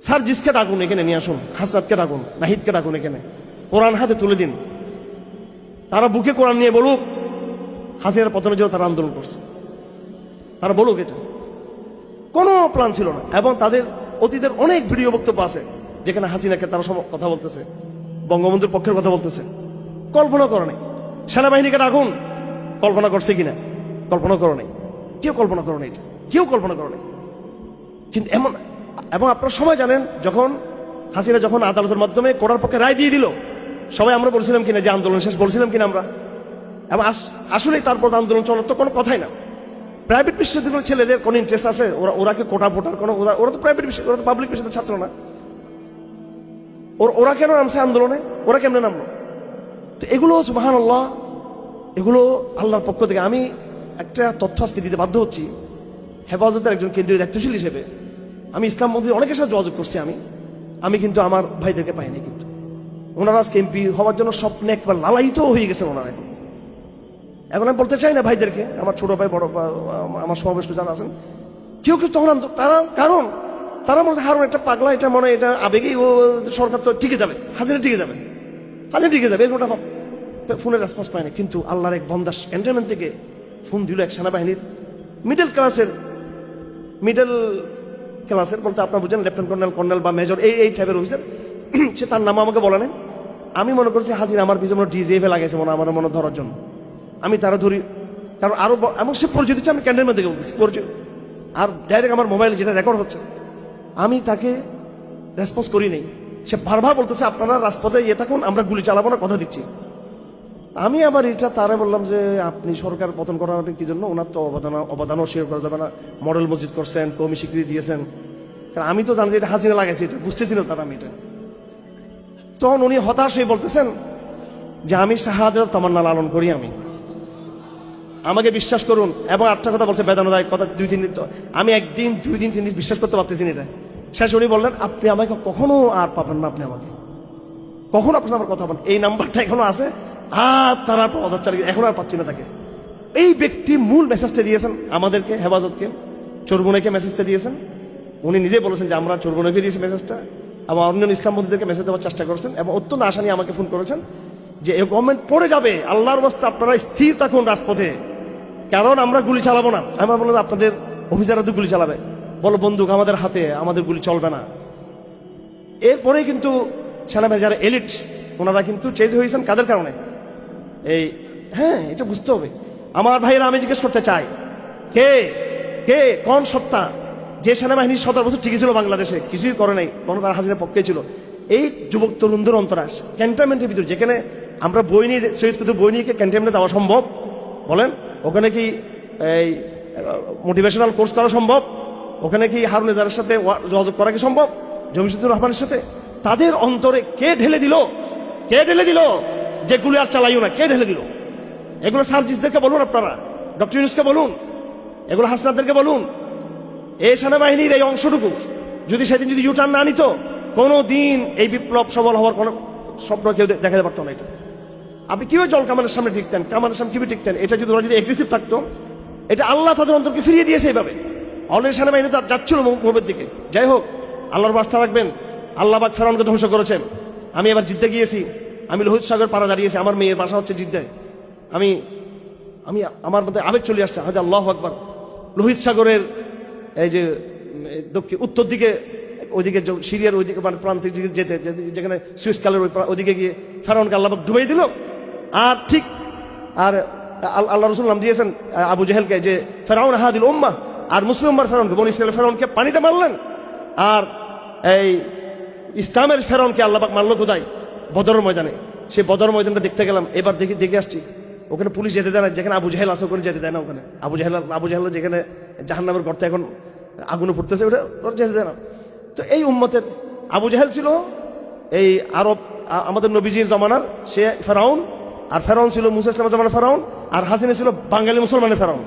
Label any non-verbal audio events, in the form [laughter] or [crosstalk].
Sir, জিসকে ডাকুন এখানে, নিয়ে আসুন। হাসনাতকে ডাকুন, নাহিদকে ডাকুন এখানে। কোরআন হাতে তুলে দিন। তারা বুকে কোরআন নিয়ে বলুক, হাসিনার পতনের জন্য তারা আন্দোলন করছে। তারা বলুক এটা। কোনো প্ল্যান ছিল না। এবং তাদের অতীতের অনেক ভিডিও বক্তব্য আছে, যেখানে হাসিনাকে তারা সম- কথা বলতেছে, বঙ্গবন্ধুর পক্ষের কথা বলতেছে। কল্পনা করে নাই। সেনাবাহিনীকে ডাকুন, কল্পনা করছে কিনা? কল্পনা করো নাই। কেউ কল্পনা করো নাই এটা। কেউ কল্পনা করো নাই। কিন্তু এমন এবং আপনারা সময় জানেন, যখন হাসিনা যখন আদালতের মাধ্যমে কোর্টের পক্ষে রায় দিয়ে দিল, সবাই আমরা বলছিলাম কিনা যে আন্দোলন শেষ বলছিলাম কিনা আমরা। এবং আস- আসলেই তারপর আন্দোলন চলার তো কোনো কথাই না। প্রাইভেট বিশ্ববিদ্যালয়ের ছেলেদের কোনো ইন্টারেস্ট আছে? ওরা ওরা কি কোটা ফোটার কোনো, ওরা ওরা তো প্রাইভেট বিশ্ব ওরা তো পাবলিক ছাত্র না। ওর- ওরা কেন নামছে আন্দোলনে? ওরা কেমনে নামলো? তো এগুলো সুবাহান আল্লাহ এগুলো আল্লাহর পক্ষ থেকে আমি একটা তথ্য আজকে দিতে বাধ্য হচ্ছি। হেফাজতের একজন কেন্দ্রীয় দায়িত্বশীল হিসেবে। আমি ইসলাম মন্দির অনেকের সাথে যোগাযোগ করছি আমি। আমি কিন্তু আমার ভাইদেরকে পাইনি কিন্তু। ওনারা আজকে এমপি হওয়ার জন্য স্বপ্নে একবার লালায়িত হয়ে গেছেন ওনারা এখন। এখন আমি বলতে চাই না ভাইদেরকে, আমার ছোট ভাই, বড় আমার সমাবেশ যারা আছেন, কেউ কেউ তখন তারা, কারণ তারা মনে হয় একটা পাগলা, এটা মনে এটা আবেগেই ও সরকার তো টিকে যাবে, হাজিরা টিকে যাবে। হাজিরা টিকে যাবে এরকমটা ভাব ফোনের রেসপন্স পায়নি কিন্তু আল্লাহর এক বন্দাস ক্যান্টনমেন্ট থেকে ফোন দিল এক সেনাবাহিনীর। মিডল ক্লাসের মিডল ক্লাসের বলতে আপনার বুঝেন, লেফটেন্যান্ট কর্নেল কর্নেল বা মেজর, এই এই টাইপের অফিসার [clears throat] সে তার নাম আমাকে বলে নেন আমি মনে করছি, হাজির আমার পিছনে ডিজিএফে লাগাইছে মনে আমার মনে ধরার জন্য। আমি তারা ধরি, কারণ আরও ব- এবং সে পরিচয় দিচ্ছে আমি ক্যান্ডেল থেকে বলতেছি, পরিচয়। আর ডাইরেক্ট আমার মোবাইলে যেটা রেকর্ড হচ্ছে, আমি তাকে রেসপন্স করি নেই। সে বারবার বলতেছে, আপনারা রাজপথে ইয়ে থাকুন, আমরা গুলি চালাবো না, কথা দিচ্ছি। আমি আবার এটা তারা বললাম যে আপনি সরকার পতন করার কি জন্য? ওনার তো অবদান, অবদানও স্বীকার করা যাবে না। মডেল মসজিদ করছেন, কমি স্বীকৃতি দিয়েছেন। কারণ আমি তো জানি এটা হাসিনা লাগাইছি এটা, বুঝতেছিল তারা আমি এটা। তখন উনি হতাশ হয়ে বলতেছেন যে আমি শাহাদের তামান্না লালন করি আমি। আমাকে বিশ্বাস করুন, এবং আটটা কথা বলছে বেদনাদায়ক কথা, দুই তিন দিন আমি একদিন, দুই দিন, তিন দিন বিশ্বাস করতে পারতেছি না এটা। শেষ উনি বললেন, আপনি আমাকে কখনো আর পাবেন না আপনি আমাকে। কখন আপনার আমার কথা বলেন এই নাম্বারটা এখনও আছে। আর তারা পদার চালিয়ে এখন আর পাচ্ছি না তাকে। এই ব্যক্তি মূল মেসেজটা দিয়েছেন আমাদেরকে, হেফাজতকে। চোরবুনেকে মেসেজটা দিয়েছেন। উনি নিজে বলেছেন যে আমরা চোরবুনেকে দিয়েছি মেসেজটা এবং অন্যান্য ইসলাম বন্ধুদেরকে মেসেজ দেওয়ার চেষ্টা করেছেন এবং অত্যন্ত আশা নিয়ে আমাকে ফোন করেছেন যে এই গভর্নমেন্ট পড়ে যাবে, আল্লাহর বাস্তে আপনারা স্থির থাকুন রাজপথে। কারণ আমরা গুলি চালাবো না। আমরা বললাম, আপনাদের অফিসাররা তো গুলি চালাবে। বলো, বন্দুক আমাদের হাতে, আমাদের গুলি চলবে না। এরপরে কিন্তু সেনাবাহিনী যারা এলিট ওনারা কিন্তু চেঞ্জ হয়েছেন কাদের কারণে? এই হ্যাঁ এটা বুঝতে হবে। আমার ভাইয়েরা আমি জিজ্ঞেস করতে চাই, কে? কে? কোন সত্তা? যে সেনাবাহিনী সতেরো বছর ঠিকই ছিল বাংলাদেশে, কিছুই করে নাই, কোনো তার হাজিরা পক্ষে ছিল। এই যুবক তরুণদের অন্তরাস, ক্যান্টনমেন্টের ভিতরে, যেখানে আমরা বই নিয়ে সৈয়দ কুতুব বই নিয়ে ক্যান্টনমেন্টে যাওয়া সম্ভব? বলেন, ওখানে কি এই মোটিভেশনাল কোর্স করা সম্ভব? ওখানে কি হারুন এজারের সাথে যোগাযোগ করা কি সম্ভব? জমিসুদ্দুর রহমানের সাথে? তাদের অন্তরে কে ঢেলে দিল? কে ঢেলে দিল? যে গুলি আর চালাইও না, কে ঢেলে দিল? এগুলো সার্জিসদেরকে বলুন আপনারা, ডক্টর ইউনুসকে বলুন, এগুলো হাসনাদেরকে বলুন। এই সেনাবাহিনীর এই অংশটুকু যদি সেদিন যদি ইউটার্ন না নিত কোনো দিন এই বিপ্লব সবল হওয়ার কোনো স্বপ্ন কেউ দেখাতে পারতো না এটা। আপনি কীভাবে জল কামানের সামনে টিকতেন কামানের সামনে কীভাবে টিকতেন এটা যদি ওরা যদি এগ্রেসিভ থাকতো, এটা আল্লাহ তাদের অন্তরকে ফিরিয়ে দিয়েছে এইভাবে। অলরেডি সেনাবাহিনী যাচ্ছিল মুভের দিকে। যাই হোক, আল্লাহর বাস্তা রাখবেন, আল্লাহ বাক ফেরাউনকে ধ্বংস করেছেন। আমি এবার জিদ্দে গিয়েছি। আমি লোহিত সাগর পাড়া দাঁড়িয়েছি, আমার মেয়ের বাসা হচ্ছে জিদ্দায়। আমি আমি, আমার মধ্যে আবেগ চলে আসছে হয়তো আল্লাহ আকবর। লোহিত সাগরের এই যে, দক্ষিণ, উত্তর দিকে, ওইদিকে সিরিয়ার ওইদিকে মানে প্রান্তিক দিকে যেতে যেখানে সুইস কালের ওই ওইদিকে গিয়ে ফেরাউনকে আল্লাহ ডুবাই দিল। আর ঠিক, আর আল্লাহ রসুল নাম দিয়েছেন, আবু জেহেলকে, যে ফেরাউন হাদিল উম্মা আর মুসলিম উম্মার ফেরাউনকে, বন ইসরায়েল ফেরাউনকে পানিতে মারলেন। আর এই ইসলামের ফেরাউনকে আল্লাহবাক মারলো কোথায়? বদরের ময়দানে। সে বদর ময়দানটা দেখতে গেলাম। এবার দেখি, দেখে আসছি, ওখানে পুলিশ যেতে দেয় না। যেখানে আবু জাহেল আছে, ওখানে যেতে দেয় না ওখানে। আবু জাহেল আবু জাহেল যেখানে জাহান্নামের গর্তে এখন আগুনে ফুটতেছে, ওটা ওর যেতে দেয় না। তো এই উম্মতের আবু জাহেল ছিল এই আরব আমাদের নবীজির জমানার, সে ফেরাউন, আর ফেরাউন ছিল মুসা ইসলামের জমানার ফেরাউন, আর হাসিনা ছিল বাঙালি মুসলমানের ফেরাউন।